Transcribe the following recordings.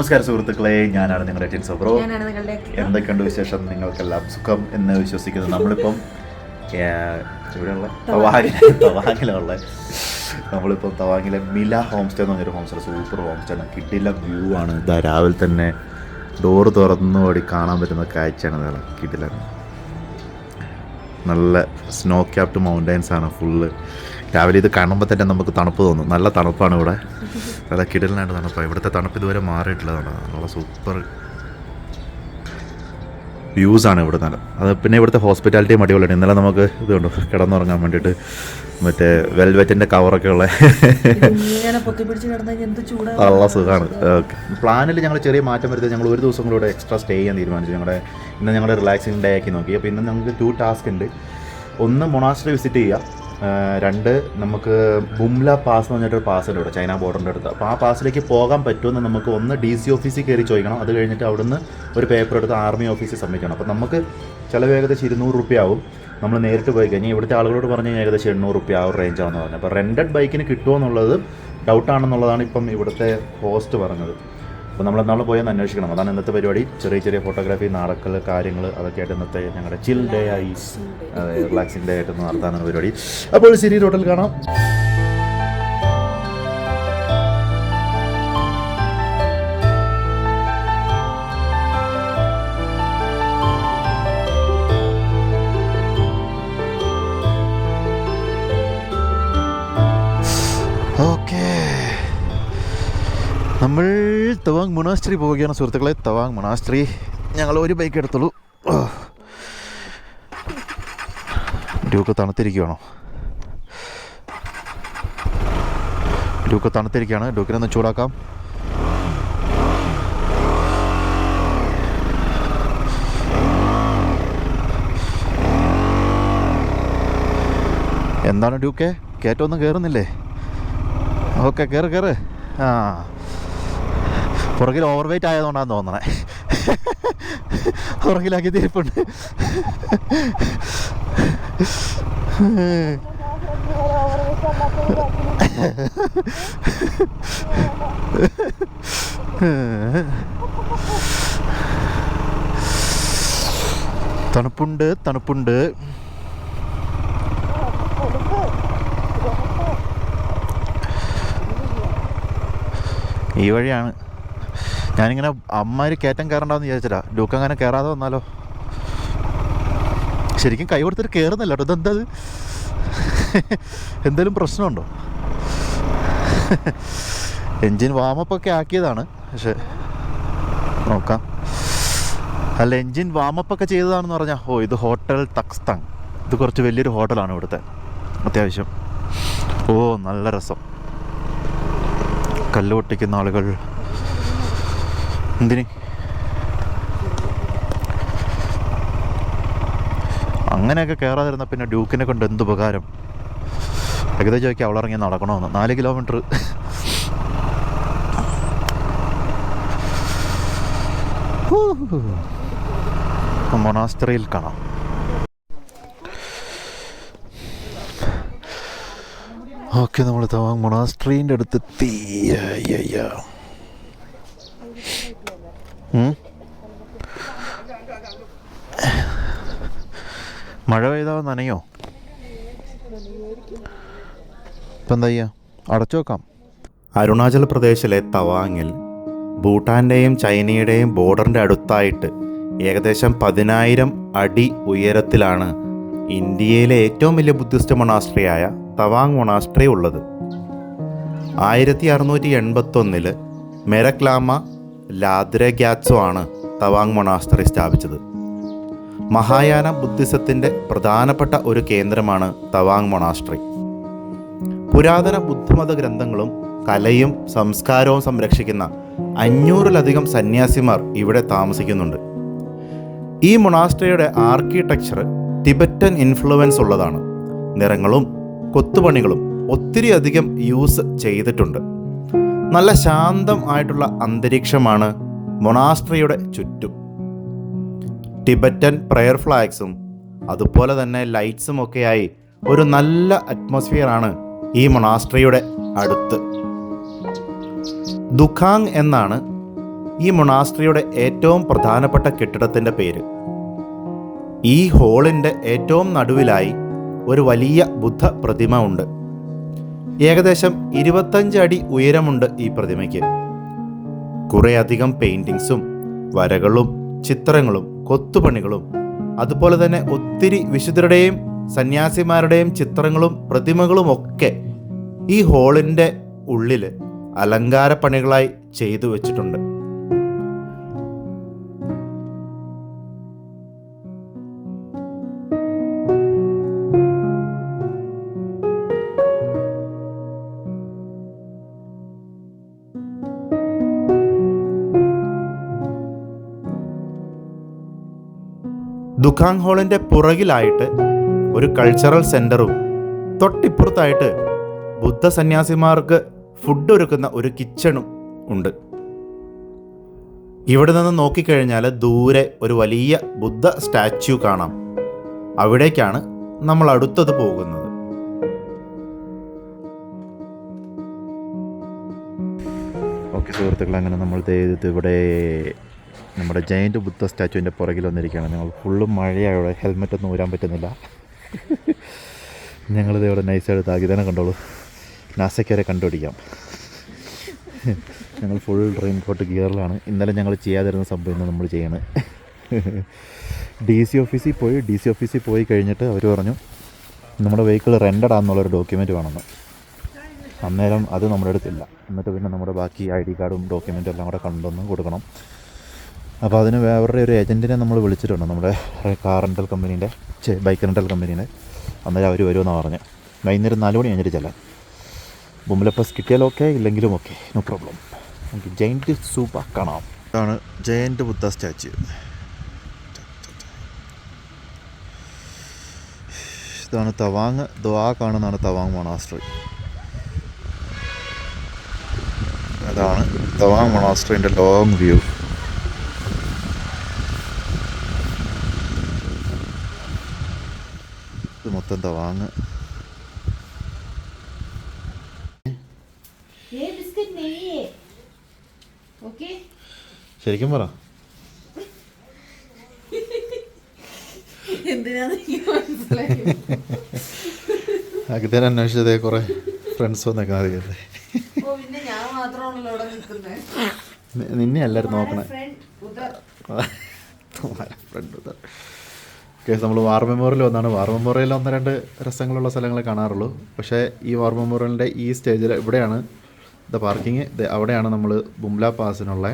നമസ്കാരം സുഹൃത്തുക്കളെ ഞാനാണ് നിങ്ങളുടെ ടിൻസോ ബ്രോ ഞാനാണ് നിങ്ങളുടെ എന്തൊക്കെയുണ്ട് വിശേഷം? നിങ്ങൾക്കെല്ലാം സുഖം എന്ന് വിശ്വസിക്കുന്നു നമ്മളിപ്പം. ഏർ, ഇവിടെയുള്ള തവാങ്ങില തവാങ്ങിലുള്ള നമ്മളിപ്പം തവാങ്ങിലെ മില ഹോം സ്റ്റേ എന്ന് പറഞ്ഞൊരു home stay super home stay ആണ്. കിട്ടില്ല വ്യൂ ആണ്. ഇതാ രാവിലെ തന്നെ ഡോറ് തുറന്നു ഓടി കാണാൻ പറ്റുന്ന കാഴ്ചയാണ് ഇതാണ് കിട്ടില്ല നല്ല സ്നോ ക്യാപ്റ്റ് മൗണ്ടൻസ് ആണ് ഫുള്ള് രാവിലെ ഇത് കാണുമ്പോൾ തന്നെ നമുക്ക് തണുപ്പ് തോന്നും. നല്ല തണുപ്പാണ് ഇവിടെ. നല്ല കിടലിനായിട്ട് തണുപ്പാണ് ഇവിടുത്തെ തണുപ്പ് ഇതുവരെ മാറിയിട്ടുള്ളതാണ് നല്ല സൂപ്പർ വ്യൂസ് ആണ് ഇവിടെ നല്ല അത് പിന്നെ ഇവിടുത്തെ ഹോസ്പിറ്റാലിറ്റിയും അടിപൊളിയാണ് ഇന്നലെ നമുക്ക് ഇതുണ്ട് കിടന്നുറങ്ങാൻ വേണ്ടിയിട്ട് മറ്റേ വെൽവെറ്റിന്റെ കവറൊക്കെ ഉള്ള നല്ല സുഖമാണ് ഓക്കെ. പ്ലാനിൽ ഞങ്ങൾ ചെറിയ മാറ്റം വരുത്തി ഞങ്ങൾ ഒരു ദിവസം കൂടെ എക്സ്ട്രാ സ്റ്റേ ചെയ്യാൻ തീരുമാനിച്ചു. ഞങ്ങളുടെ ഇന്ന് ഞങ്ങളുടെ റിലാക്സിങ് ഡേ ആക്കി നോക്കി. അപ്പോൾ ഇന്ന് ഞങ്ങൾക്ക് ടു ടാസ്ക് ഉണ്ട്. ഒന്ന് മൊണാസ്റ്ററി വിസിറ്റ് ചെയ്യുക രണ്ട് നമുക്ക് ബുംല പാസ് എന്ന് പറഞ്ഞിട്ടൊരു പാസ് ഉണ്ട് ഇവിടെ ചൈന ബോർഡറിന്റെ അടുത്ത്. അപ്പോൾ ആ പാസിലേക്ക് പോകാൻ പറ്റുമെന്ന് നമുക്ക് ഒന്ന് ഡി സി ഓഫീസിൽ കയറി ചോദിക്കണം. അത് കഴിഞ്ഞിട്ട് അവിടുന്ന് ഒരു പേപ്പർ എടുത്ത് ആർമി ഓഫീസിൽ സബ്മിറ്റ് അപ്പോൾ നമുക്ക് ചിലവ് ഏകദേശം ഇരുന്നൂറ് റുപ്യ ആവും നമ്മൾ നേരിട്ട് പോയി കഴിഞ്ഞാൽ ഇവിടുത്തെ ആളുകളോട് പറഞ്ഞു കഴിഞ്ഞാൽ ഏകദേശം എണ്ണൂറ് റുപ്യ ആ ഒരു റേഞ്ച് ആണെന്ന് പറഞ്ഞു അപ്പോൾ റെന്റഡ് ബൈക്കിന് കിട്ടുമോ എന്നുള്ളത് ഡൗട്ടാണെന്നുള്ളതാണ് ഇപ്പം ഇവിടുത്തെ ഹോസ്റ്റ് പറഞ്ഞത്. അപ്പോൾ നമ്മൾ നമ്മൾ പോയി ഒന്ന് അന്വേഷിക്കണം. അതാണ് ഇന്നത്തെ പരിപാടി. ചെറിയ ചെറിയ ഫോട്ടോഗ്രാഫി നാടക്കൽ കാര്യങ്ങൾ അതൊക്കെ ആയിട്ട് ഇന്നത്തെ ഞങ്ങളുടെ ചിൽ ഡേ ആയി റിലാക്സിംഗ് ഡേ ആയിട്ട് നടത്താനുള്ള പരിപാടി. അപ്പോൾ സിരി ഹോട്ടൽ കാണാം. നമ്മൾ തവാങ് മൊണാസ്ട്രി പോവുകയാണ് സുഹൃത്തുക്കളെ. തവാങ് മൊണാസ്ട്രി. ഞങ്ങൾ ഒരു ബൈക്ക് എടുത്തുള്ളൂ. ഡ്യൂക്ക് തണുത്തിരിക്കുകയാണോ. ഡ്യൂക്ക് തണുത്തിരിക്കുകയാണ്. ഡ്യൂക്കിനെ ഒന്ന് ചൂടാക്കാം. എന്താണ് ഡ്യൂക്കെ? കയറ്റമൊന്നും കയറുന്നില്ലേ ഓക്കെ കയറ് കയറ് ആ പുറകിൽ ഓവർ വെയിറ്റ് ആയതുകൊണ്ടാന്ന് തോന്നണേ. പുറകിലാക്കി തീർപ്പുണ്ട് തണുപ്പുണ്ട് തണുപ്പുണ്ട്. ഈ വഴിയാണ്. ഞാനിങ്ങനെ അമ്മമാര് കയറ്റം കയറണ്ടെന്ന് വിചാരിച്ചിട്ടാ. ലൂക്ക് അങ്ങനെ കയറാതെ വന്നാലോ? ശരിക്കും കൈ കൊടുത്തിട്ട് കയറുന്നില്ല കേട്ടോ. ഇതെന്താ ഇത്? എന്തേലും പ്രശ്നമുണ്ടോ? എൻജിൻ വാമപ്പ് ഒക്കെ ആക്കിയതാണ്. പക്ഷെ നോക്കാം. അല്ല എൻജിൻ വാമപ്പ് ഒക്കെ ചെയ്തതാണെന്ന് പറഞ്ഞാൽ ഓ ഇത് ഹോട്ടൽ തക്സ്തങ്. ഇത് കുറച്ച് വലിയൊരു ഹോട്ടലാണ് ഇവിടുത്തെ. അത്യാവശ്യം. ഓ നല്ല രസം. കല്ല് പൊട്ടിക്കുന്ന ആളുകൾ എന്തിന്? അങ്ങനെയൊക്കെ കയറാതിരുന്ന പിന്നെ ഡ്യൂക്കിനെ കൊണ്ട് എന്ത് ഉപകാരം? ഏകദേശം ചോദിക്കാം അവളിറങ്ങി നടക്കണമെന്ന് നാല് കിലോമീറ്റർ. മൊണാസ്തറയിൽ കാണാം ഓക്കെ നമ്മൾ തവാങ് മൊണാസ്ട്രീന്റെ അടുത്ത് അയ്യയ്യ. മഴ പെയ്താൽ നനയോ? ഇപ്പം എന്താ ചെയ്യാ? അടച്ചു വെക്കാം. അരുണാചൽ പ്രദേശിലെ തവാങ്ങിൽ ഭൂട്ടാന്റെയും ചൈനയുടെയും ബോർഡറിന്റെ അടുത്തായിട്ട് ഏകദേശം പതിനായിരം അടി ഉയരത്തിലാണ് ഇന്ത്യയിലെ ഏറ്റവും വലിയ ബുദ്ധിസ്റ്റ് മൊണാസ്ട്രിയായ തവാങ് മൊണാസ്ട്രി ഉള്ളത്. ആയിരത്തി അറുന്നൂറ്റി എൺപത്തൊന്നിൽ മെരക്ലാമ ലാദ്രഗ്യാറ്റ്സോ ആണ് തവാങ് മൊണാസ്റ്ററി സ്ഥാപിച്ചത്. മഹായാന ബുദ്ധിസത്തിന്റെ പ്രധാനപ്പെട്ട ഒരു കേന്ദ്രമാണ് തവാങ് മൊണാസ്ട്രി പുരാതന ബുദ്ധമത ഗ്രന്ഥങ്ങളും കലയും സംസ്കാരവും സംരക്ഷിക്കുന്ന അഞ്ഞൂറിലധികം സന്യാസിമാർ ഇവിടെ താമസിക്കുന്നുണ്ട്. ഈ മൊണാസ്ട്രിയുടെ ആർക്കിടെക്ചർ ടിബറ്റൻ ഇൻഫ്ലുവൻസ് ഉള്ളതാണ്. നിറങ്ങളും കൊത്തുപണികളും ഒത്തിരി അധികം യൂസ് ചെയ്തിട്ടുണ്ട്. നല്ല ശാന്തം ആയിട്ടുള്ള അന്തരീക്ഷമാണ് മൊണാസ്ട്രിയുടെ ചുറ്റും. ടിബറ്റൻ പ്രയർ ഫ്ലാഗ്സും അതുപോലെ തന്നെ ലൈറ്റ്സും ഒക്കെയായി ഒരു നല്ല അറ്റ്മോസ്ഫിയറാണ് ഈ മൊണാസ്ട്രിയുടെ അടുത്ത്. ദുഖാങ് എന്നാണ് ഈ മൊണാസ്ട്രിയുടെ ഏറ്റവും പ്രധാനപ്പെട്ട കെട്ടിടത്തിന്റെ പേര്. ഈ ഹോളിന്റെ ഏറ്റവും നടുവിലായി ഒരു വലിയ ബുദ്ധ പ്രതിമ ഉണ്ട്. ഏകദേശം ഇരുപത്തഞ്ച് അടി ഉയരമുണ്ട് ഈ പ്രതിമയ്ക്ക്. കുറേയധികം പെയിന്റിങ്സും വരകളും ചിത്രങ്ങളും കൊത്തുപണികളും അതുപോലെ തന്നെ ഒത്തിരി വിശുദ്ധരുടെയും സന്യാസിമാരുടെയും ചിത്രങ്ങളും പ്രതിമകളും ഒക്കെ ഈ ഹോളിന്റെ ഉള്ളിൽ അലങ്കാര പണികളായി ചെയ്തു വെച്ചിട്ടുണ്ട്. ദുഖാങ് ഹോളിന്റെ പുറകിലായിട്ട് ഒരു കൾച്ചറൽ സെന്ററും തൊട്ടിപ്പുറത്തായിട്ട് ബുദ്ധ സന്യാസിമാർക്ക് ഫുഡ് ഒരുക്കുന്ന ഒരു കിച്ചണും ഉണ്ട്. ഇവിടെ നിന്ന് നോക്കിക്കഴിഞ്ഞാൽ ദൂരെ ഒരു വലിയ ബുദ്ധ സ്റ്റാച്യു കാണാം. അവിടേക്കാണ് നമ്മൾ അടുത്തത് പോകുന്നത്. ഓക്കെ സുഹൃത്തുക്കൾ അങ്ങനെ നമ്മൾ ഇവിടെ നമ്മുടെ ജയന്റ് ബുദ്ധ സ്റ്റാച്ചുവിന്റെ പുറകിൽ വന്നിരിക്കുകയാണ്. ഞങ്ങൾ ഫുള്ളും മഴയായോടെ ഹെൽമെറ്റ് ഒന്നും ഊരാൻ പറ്റുന്നില്ല. ഞങ്ങളിത് ഇവിടെ നൈസായിട്ട് താകിതനെ കണ്ടോളൂ. നാസയ്ക്കരെ കണ്ടുപിടിക്കാം. ഞങ്ങൾ ഫുൾ റെയിൻ കോട്ട് ഗിയറിലാണ് ഇന്നലെ ഞങ്ങൾ ചെയ്യാതിരുന്ന സംഭവം ഇന്ന് നമ്മൾ ചെയ്യണം. ഡി സി ഓഫീസിൽ പോയി ഡി സി ഓഫീസിൽ പോയി കഴിഞ്ഞിട്ട് അവർ പറഞ്ഞു നമ്മുടെ വെഹിക്കിൾ റെന്റഡ് ആണെന്നുള്ളൊരു ഡോക്യുമെന്റ് വേണമെന്ന്. അന്നേരം അത് നമ്മുടെ അടുത്തില്ല എന്നിട്ട് പിന്നെ നമ്മുടെ ബാക്കി ഐ ഡി കാർഡും ഡോക്യുമെന്റും എല്ലാം കൂടെ കണ്ടൊന്നും കൊടുക്കണം. അപ്പോൾ അതിന് വേറെ ഒരു ഏജന്റിനെ നമ്മൾ വിളിച്ചിട്ടുണ്ട്. നമ്മുടെ കാർ റെന്റൽ കമ്പനീന്റെ ബൈക്ക് റെന്റൽ കമ്പനീന്റെ അന്നേരം അവർ വരുമെന്നാണ് പറഞ്ഞ്. വൈകുന്നേരം നാല് മണി കഴിഞ്ഞിട്ട് ചെല്ലാൻ ബുംബലപ്പസ് കിട്ടിയാലും ഓക്കെ ഇല്ലെങ്കിലും ഓക്കെ നോ പ്രോബ്ലം നമുക്ക് ജയന്റ് സൂപ്പർ കാണാം. ഇതാണ് ജയന്റ് ബുദ്ധ സ്റ്റാച്യു. ഇതാണ് തവാങ്. ദ്വാ കാണുന്നതാണ് തവാങ് മൊണാസ്ട്രി അതാണ് തവാങ് മൊണാസ്ട്രീന്റെ ലോങ് വ്യൂ ഇവിടുത്തെ ദവാങ് ശരിക്കും പറ. അഗ്ദാൻ അന്വേഷിച്ചതേ കുറെ ഫ്രണ്ട്സ് വന്നൊക്കെ അറിയാതെ നിന്നെ അല്ലായിരുന്നു നോക്കണേ. കേസ് നമ്മൾ വാർ മെമ്മോറിയൽ ഒന്നാണ് വാർ മെമ്മോറിയൽ ഒന്ന് രണ്ട് രസങ്ങളുള്ള സ്ഥലങ്ങൾ കാണാറുള്ളൂ. പക്ഷേ ഈ വാർ മെമ്മോറിയലിന്റെ ഈ സ്റ്റേജിൽ ഇവിടെയാണ് ദ പാർക്കിങ് അവിടെയാണ് നമ്മൾ ബുംല പാസിനുള്ള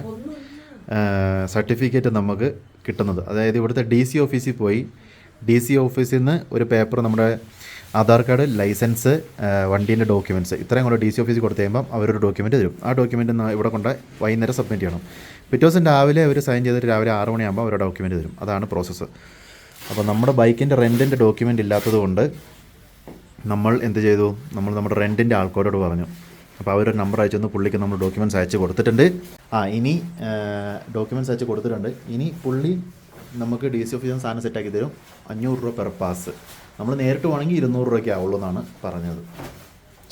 സർട്ടിഫിക്കറ്റ് നമുക്ക് കിട്ടുന്നത്. അതായത് ഇവിടുത്തെ ഡി സി ഓഫീസിൽ പോയി ഡി സി ഓഫീസിൽ നിന്ന് ഒരു പേപ്പർ നമ്മുടെ ആധാർ കാർഡ് ലൈസൻസ് വണ്ടീന്റെ ഡോക്യുമെന്റ്സ് ഇത്രയും കൂടെ ഡി സി ഓഫീസിൽ കൊടുത്തു കഴിയുമ്പം അവരൊരു ഡോക്യുമെന്റ് തരും. ആ ഡോക്യുമെന്റ് ഇവിടെ കൊണ്ട് വൈകുന്നേരം സബ്മിറ്റ് ചെയ്യണം. പിറ്റേ ദിവസം രാവിലെ അവർ സൈൻ ചെയ്തിട്ട് രാവിലെ ആറ് മണിയാകുമ്പോൾ അവരുടെ ഡോക്യുമെന്റ് തരും. അതാണ് പ്രോസസ്സ് അപ്പോൾ നമ്മുടെ ബൈക്കിന്റെ റെന്റിന്റെ ഡോക്യുമെന്റ് ഇല്ലാത്തതുകൊണ്ട് നമ്മൾ എന്ത് ചെയ്തു? നമ്മൾ നമ്മുടെ റെന്റിന്റെ ആൾക്കാരോട് പറഞ്ഞു. അപ്പോൾ അവരൊരു നമ്പർ അയച്ചു തന്നു. പുള്ളിക്ക് നമ്മൾ ഡോക്യുമെന്റ്സ് അയച്ച് കൊടുത്തിട്ടുണ്ട്. ആ ഇനി ഡോക്യുമെന്റ്സ് അയച്ച് കൊടുത്തിട്ടുണ്ട്. ഇനി പുള്ളി നമുക്ക് ഡി സി ഓഫീസിൽ നിന്ന് സാധനം സെറ്റാക്കി തരും. അഞ്ഞൂറ് രൂപ പെർ പാസ് നമ്മൾ നേരിട്ട് വേണമെങ്കിൽ ഇരുന്നൂറ് രൂപയ്ക്ക് ആവുള്ളൂ എന്നാണ് പറഞ്ഞത്.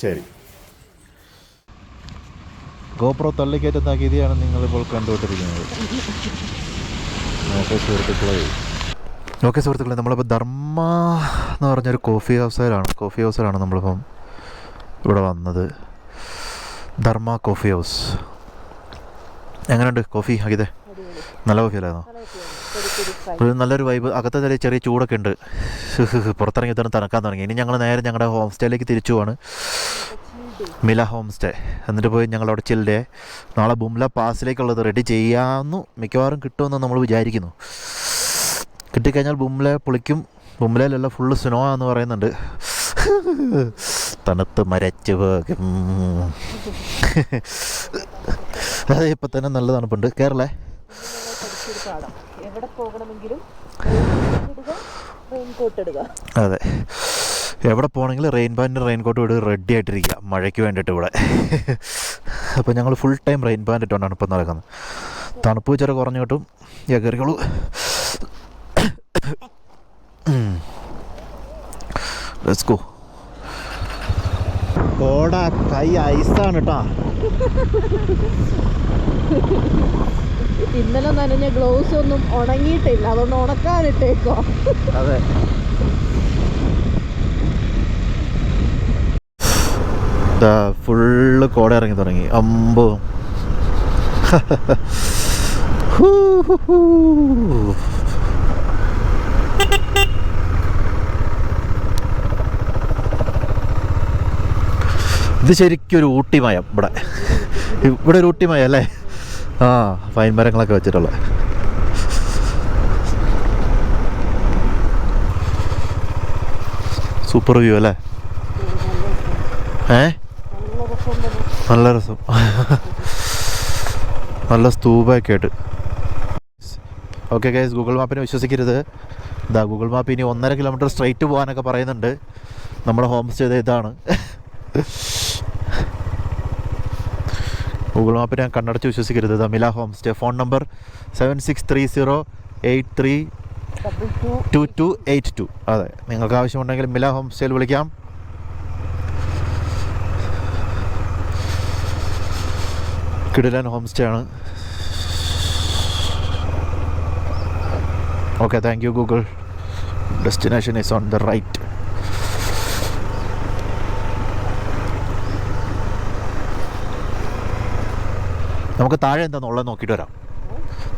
ശരി. ഗോപ്രോ തള്ളിക്കയറ്റത്താക്കിയതാണ് നിങ്ങളിപ്പോൾ കണ്ടുകൊണ്ടിരിക്കുന്നത്. സുഹൃത്തുക്കളെ. ഓക്കെ സുഹൃത്തുക്കളെ നമ്മളിപ്പോൾ ധർമ്മ എന്ന് പറഞ്ഞൊരു കോഫി ഹൗസിലാണ് കോഫി ഹൗസിലാണ് നമ്മളിപ്പം ഇവിടെ വന്നത്. ധർമ്മ കോഫി ഹൗസ് എങ്ങനെയുണ്ട് കോഫി അകിതേ നല്ല കോഫി അല്ലായിരുന്നോ? ഒരു നല്ലൊരു വൈബ് അകത്തെ ചെറിയ ചെറിയ ചൂടൊക്കെ ഉണ്ട്. പുറത്തിറങ്ങി തന്നെ തണുക്കാൻ തുടങ്ങി. ഇനി ഞങ്ങൾ നേരെ ഞങ്ങളുടെ ഹോം സ്റ്റേയിലേക്ക് തിരിച്ചു പോവാണ്. മില ഹോം സ്റ്റേ എന്നിട്ട് പോയി ഞങ്ങൾ അവിടെ ചില്ലേ നാളെ ബുംല പാസിലേക്കുള്ളത് റെഡി ചെയ്യാമെന്നു മിക്കവാറും കിട്ടുമെന്ന് നമ്മൾ വിചാരിക്കുന്നു. കിട്ടിക്കഴിഞ്ഞാൽ ബുംലെ പൊളിക്കും. ബുംലയിലല്ല ഫുള്ള് സ്നോ എന്ന് പറയുന്നുണ്ട്. തണുത്ത് മരച്ച് പോകും. അതെ ഇപ്പം തന്നെ നല്ല തണുപ്പുണ്ട്. കേരളേ അതെ. എവിടെ പോകണമെങ്കിലും rain pant rain coat ready ആയിട്ടിരിക്കുക. മഴയ്ക്ക് വേണ്ടിയിട്ട് ഇവിടെ. അപ്പോൾ ഞങ്ങൾ ഫുൾ ടൈം റെയിൻ പാന്റ് ഇട്ടുകൊണ്ടാണ് ഇപ്പം നടക്കുന്നത്. തണുപ്പ് ചില കുറഞ്ഞു കിട്ടും. കയറികളൂ ലെറ്റ്സ് ഗോ കോട കൈ ഐസാണ് കേട്ടാ ഇന്നലെ നനഞ്ഞ ഗ്ലൗസ് ഒന്നും ഉണങ്ങിയിട്ടില്ല അതുകൊണ്ട് ഉണക്കാനിട്ടേക്കോ. അതെ. ഫുള്ള് കോട ഇറങ്ങി തുടങ്ങി. അമ്പോ. ഹൂ, ഹൂ, ഇത് ശരിക്കും ഒരു ഊട്ടി മയം ഇവിടെ. ഇവിടെ ഒരു ഊട്ടി മയം അല്ലേ? ആ പൈൻ മരങ്ങളൊക്കെ വെച്ചിട്ടുള്ള. സൂപ്പർ വ്യൂ അല്ലേ? ഏ? നല്ല രസം. നല്ല സ്തൂപൊക്കെ ആയിട്ട് ഓക്കെ ഗൈസ് ഗൂഗിൾ മാപ്പിനെ വിശ്വസിക്കരുത്. ഇതാ ഗൂഗിൾ മാപ്പ് ഇനി ഒന്നര കിലോമീറ്റർ സ്ട്രൈറ്റ് പോകാനൊക്കെ പറയുന്നുണ്ട്. നമ്മുടെ ഹോം സ്റ്റേ ഇതാണ്. ഗൂഗിൾ മാപ്പ് ഞാൻ കണ്ണടച്ച് വിശ്വസിക്കരുത്. തമില home stay phone number seven six three zero eight three two two eight two അതെ നിങ്ങൾക്ക് ആവശ്യമുണ്ടെങ്കിൽ മില ഹോം സ്റ്റേയിൽ വിളിക്കാം. കിടിലൻ ഹോം സ്റ്റേ ആണ് okay thank you Google. Destination is on the right നമുക്ക് താഴെ എന്താണെന്നുള്ളത് നോക്കിയിട്ട് വരാം.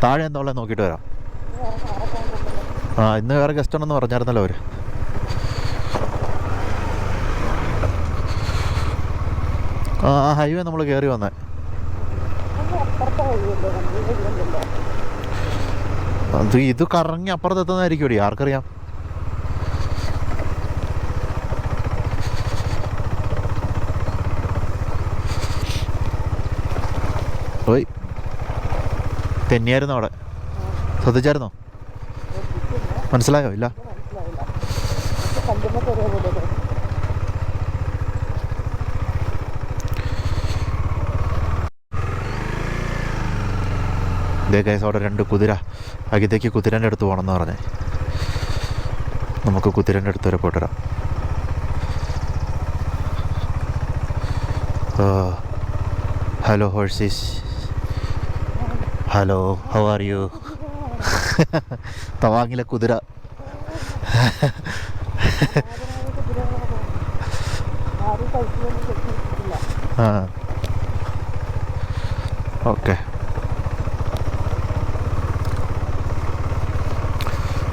താഴെ എന്താ ഉള്ളത് നോക്കിയിട്ട് വരാം. ആ ഇന്ന് വേറെ ഗസ്റ്റ് ഉണ്ടെന്ന് പറഞ്ഞായിരുന്നല്ലോ അവർ ആ ഹൈവേ നമ്മൾ കയറി വന്നേ. അത് ഇത് കറങ്ങി അപ്പുറത്ത് എത്തുന്നതായിരിക്കും ആർക്കറിയാം. ഓയ് തെന്നിയായിരുന്നു അവിടെ. ശ്രദ്ധിച്ചായിരുന്നോ? മനസ്സിലായോ? ഇല്ല. ഇതേ അവിടെ രണ്ട് കുതിര. അഗിതയ്ക്ക് കുതിരന്റെ അടുത്ത് പോകണമെന്ന് പറഞ്ഞേ. നമുക്ക് കുതിരന്റെ അടുത്ത് വരെ പോയിട്ട് വരാം. Hello horses. Hello how are you തവാങ്ങിലെ കുതിര. ആ. ഓക്കെ.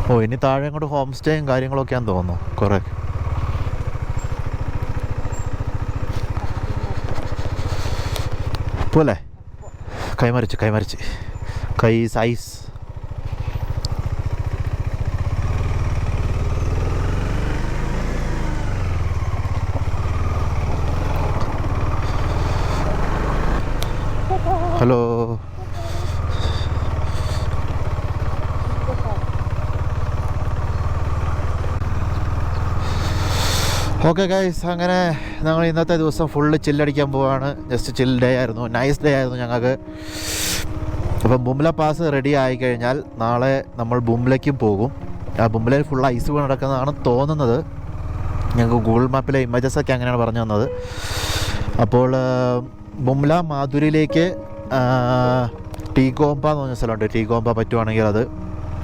ഓ ഇനി താഴെ അങ്ങോട്ട് ഹോം സ്റ്റേയും കാര്യങ്ങളൊക്കെയാന്ന് തോന്നുന്നു കുറേ. പോലെ കൈമറിച്ച് കൈമറിച്ച്. കൈ സൈസ് ഹലോ ഓക്കെ ഗൈസ് അങ്ങനെ ഞങ്ങൾ ഇന്നത്തെ ദിവസം ഫുള്ള് ചില്ലടിക്കാൻ പോവാണ്. ജസ്റ്റ് ചിൽ ഡേ ആയിരുന്നു. നൈസ് ഡേ ആയിരുന്നു ഞങ്ങൾക്ക്. അപ്പം ബുംല പാസ് റെഡി ആയി കഴിഞ്ഞാൽ നാളെ നമ്മൾ ബുംലയ്ക്കും പോകും. ആ ബുംലയിൽ ഫുൾ ഐസ് വീണ് നടക്കുന്നതാണ് തോന്നുന്നത്. ഞങ്ങൾക്ക് ഗൂഗിൾ മാപ്പിലെ ഇമേജസ് ഒക്കെ അങ്ങനെയാണ് പറഞ്ഞു തന്നത്. അപ്പോൾ ബുംല മാധുരിയിലേക്ക് ആ, ടീ കോമ്പ എന്ന് പറഞ്ഞ സ്ഥലമുണ്ട്. ടീ കോമ്പ പറ്റുവാണെങ്കിൽ അത്.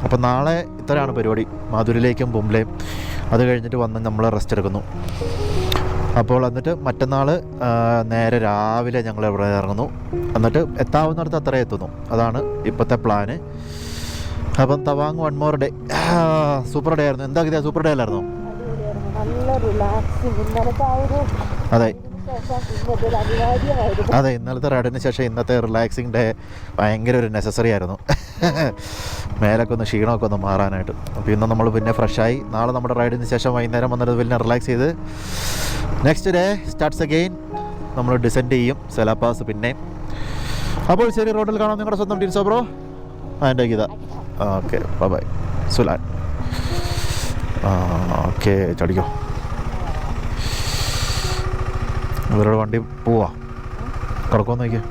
അപ്പോൾ നാളെ ഇത്രയാണ് പരിപാടി. മാധുരിയിലേക്കും ബുംലയും. അത് കഴിഞ്ഞിട്ട് വന്ന് നമ്മൾ റെസ്റ്റ് എടുക്കുന്നു. അപ്പോൾ എന്നിട്ട് മറ്റന്നാൾ നേരെ രാവിലെ ഞങ്ങൾ ഇവിടെ ഇറങ്ങുന്നു. എന്നിട്ട് എത്താവുന്നിടത്ത് അത്ര എത്തുന്നു. അതാണ് ഇപ്പോഴത്തെ പ്ലാന് അപ്പം Tawang one more day super day ആയിരുന്നു. എന്താ കിട്ടിയ സൂപ്പർ ഡേ അല്ലായിരുന്നു? അതെ. അതെ ഇന്നലത്തെ റൈഡിന് ശേഷം ഇന്നത്തെ റിലാക്സിങ് ഡേ ഭയങ്കര ഒരു നെസസറി ആയിരുന്നു. മേലൊക്കെ ഒന്ന് ക്ഷീണമൊക്കെ ഒന്ന് മാറാനായിട്ട്. അപ്പോൾ ഇന്ന് നമ്മൾ പിന്നെ ഫ്രഷായി നാളെ നമ്മുടെ റൈഡിന് ശേഷം വൈകുന്നേരം വന്നിട്ട് പിന്നെ റിലാക്സ് ചെയ്ത് നെക്സ്റ്റ് ഡേ സ്റ്റാർട്ട്സ് അഗെയിൻ നമ്മൾ ഡിസെൻഡ് ചെയ്യും സെലാപ്പാസ് പിന്നെ അപ്പോൾ ശരി റോഡിൽ കാണാം നിങ്ങളുടെ സ്വന്തം ടീൻസോ ബ്രോ അതിന്റെ ഗീത ഓക്കെ ബൈ സുലാൻ. ഓക്കെ ചടിക്കോ. ഇവരുടെ വണ്ടി പോവാ. കിടക്കുമെന്ന് നോക്കിയേ.